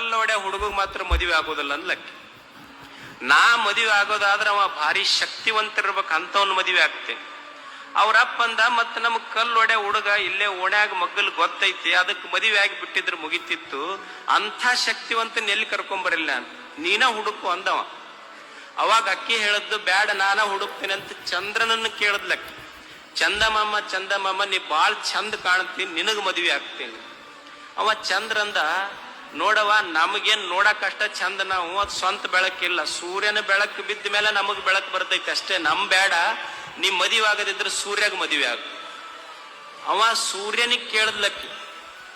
ಕಲ್ಲೊಡೆ ಹುಡುಗ ಮಾತ್ರ ಮದುವೆ ಆಗೋದಿಲ್ಲ ಅಂದ್ಲಕ್ಕೆ ನಾ ಮದುವೆ ಆಗೋದಾದ್ರೆ ಅವ ಭಾರಿ ಶಕ್ತಿವಂತಿರ್ಬೇಕು ಅಂತವನ್ ಮದುವೆ ಆಗ್ತೇನೆ. ಅವ್ರಪ್ಪ ಅಂದ ನಮ್ಗೆ ಕಲ್ಲು ಒಡೆ ಹುಡುಗ ಇಲ್ಲೇ ಓಣ್ಯಾಗ ಮಗ್ಗಲ್ ಗೊತ್ತೈತಿ ಅದಕ್ಕೆ ಮದುವೆ ಆಗಿ ಬಿಟ್ಟಿದ್ರೆ ಮುಗಿತಿತ್ತು, ಅಂಥ ಶಕ್ತಿವಂತನ ಎಲ್ಲಿ ಕರ್ಕೊಂಬರಿಲ್ಲ ಅಂತ ನೀನ? ಹುಡುಕು ಅಂದವ ಅವಾಗ ಅಕ್ಕಿ ಹೇಳದ್ದು, ಬ್ಯಾಡ, ನಾನ ಹುಡುಕ್ತೇನೆ, ಅಂತ ಚಂದ್ರನನ್ನು ಕೇಳದ್ಲಕ್ಕೆ ಚಂದಮಾಮ ಚಂದಮಾಮ ನೀ ಬಾಳ್ ಚಂದ ಕಾಣ್ತೀನಿ ನಿನಗ್ ಮದುವೆ ಆಗ್ತೀನಿ. ಅವ ಚಂದ್ರ ಅಂದ ನೋಡವ ನಮಗೇನ್ ನೋಡಕ್ ಅಷ್ಟ ಚಂದ ನಾವು, ಅದ್ ಸ್ವಂತ ಬೆಳಕಿಲ್ಲ ಸೂರ್ಯನ ಬೆಳಕು ಬಿದ್ದ ಮೇಲೆ ನಮಗ್ ಬೆಳಕು ಬರ್ತೈತಿ ಅಷ್ಟೇ. ನಮ್ ಬೇಡ, ನೀ ಮದುವೆ ಆಗದಿದ್ರೆ ಸೂರ್ಯಾಗ ಮದುವೆ ಆಗ. ಅವ ಸೂರ್ಯನಿಗೆ ಕೇಳದ್ಲಕ್ಕಿ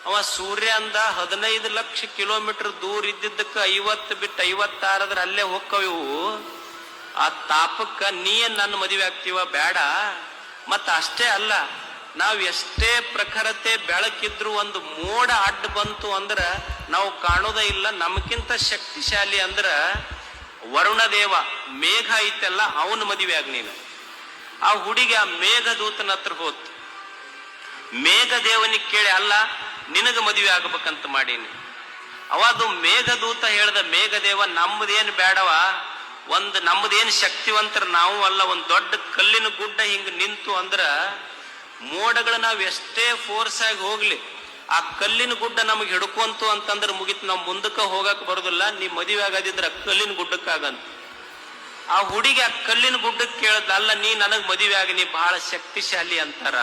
ಅವ ಸೂರ್ಯ ಅಂದ ಹದಿನೈದು ಲಕ್ಷ ಕಿಲೋಮೀಟರ್ ದೂರ ಇದ್ದಿದ್ದಕ್ಕ ಐವತ್ತು ಬಿಟ್ಟು ಐವತ್ತಾರದ್ರ ಅಲ್ಲೇ ಹೋಕ್ಕವ ಆ ತಾಪಕ್ಕ ನೀ ನನ್ನ ಮದುವೆ ಆಗ್ತೀವ? ಬೇಡ. ಮತ್ತ ಅಷ್ಟೇ ಅಲ್ಲ, ನಾವ್ ಎಷ್ಟೇ ಪ್ರಖರತೆ ಬೆಳಕಿದ್ರು ಒಂದು ಮೋಡ ಅಡ್ಡ ಬಂತು ಅಂದ್ರ ನಾವು ಕಾಣೋದೇ ಇಲ್ಲ ನಮಗಿಂತ ಶಕ್ತಿಶಾಲಿ ಅಂದ್ರ ವರುಣದೇವ ಮೇಘ ಐತೆಲ್ಲ ಅವನ ಮದುವೆ ಆಗ ನೀನು. ಆ ಹುಡುಗಿ ಆ ಮೇಘದೂತನ ಹತ್ರ ಹೋತ್. ಮೇಘದೇವನಿಗೆ ಕೇಳಿ, ಅಲ್ಲ, ನಿನಗ ಮದುವೆ ಆಗ್ಬೇಕಂತ ಮಾಡೀನಿ. ಅವಾದು ಮೇಘದೂತ ಹೇಳ್ದ ಮೇಘದೇವ ನಮ್ಮದೇನು ಬೇಡವ ಒಂದು ನಮ್ಮದೇನು ಶಕ್ತಿವಂತರ ನಾವು ಅಲ್ಲ, ಒಂದು ದೊಡ್ಡ ಕಲ್ಲಿನ ಗುಡ್ಡ ಹಿಂಗೆ ನಿಂತು ಅಂದ್ರ ಮೋಡಗಳು ನಾವು ಎಷ್ಟೇ ಫೋರ್ಸ್ ಆಗಿ ಹೋಗ್ಲಿ ಆ ಕಲ್ಲಿನ ಗುಡ್ಡ ನಮಗೆ ಹಿಡ್ಕೊಂತು ಅಂತಂದ್ರೆ ಮುಗಿತು, ನಾವು ಮುಂದಕ್ಕೆ ಹೋಗಕ್ ಬರೋದಿಲ್ಲ ನೀ ಮದುವೆ ಆಗದಿದ್ರೆ ಆ ಕಲ್ಲಿನ ಗುಡ್ಡಕ್ಕಾಗಂತ. ಆ ಹುಡುಗಿ ಆ ಕಲ್ಲಿನ ಗುಡ್ಡಕ್ಕೆ ಕೇಳದ, ಅಲ್ಲ, ನೀ ನನಗೆ ಮದುವೆ ಆಗಿ, ನೀ ಬಹಳ ಶಕ್ತಿಶಾಲಿ ಅಂತಾರ.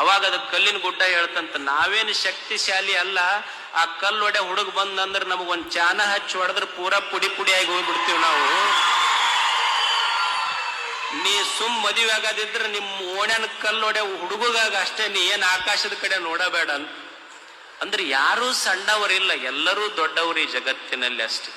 ಅವಾಗ ಅದು ಕಲ್ಲಿನ ಗುಡ್ಡ ಹೇಳ್ತಂತ, ನಾವೇನು ಶಕ್ತಿಶಾಲಿ ಅಲ್ಲ, ಆ ಕಲ್ಲು ಒಡೆ ಹುಡುಗ ಬಂದಂದ್ರೆ ನಮಗ್ ಒಂದ್ ಚಾನ ಹಚ್ಚಿ ಹೊಡೆದ್ರೆ ಪೂರ ಪುಡಿ ಪುಡಿ ಆಗಿ ಹೋಗ್ಬಿಡ್ತೀವಿ ನಾವು. ನೀ ಸುಮ್ ಮದುವೆ ಆಗದಿದ್ರೆ ನಿಮ್ಮ ಓಣ್ಯಾನ ಕಲ್ಲೊಡೆ ಹುಡುಗಗಾಗ ಅಷ್ಟೇ, ನೀ ಏನ್ ಆಕಾಶದ ಕಡೆ ನೋಡಬೇಡ ಅಂತ. ಅಂದ್ರೆ ಯಾರೂ ಸಣ್ಣವರಿಲ್ಲ ಎಲ್ಲರೂ ದೊಡ್ಡವರು ಈ ಜಗತ್ತಿನಲ್ಲಿ ಅಷ್ಟೇ.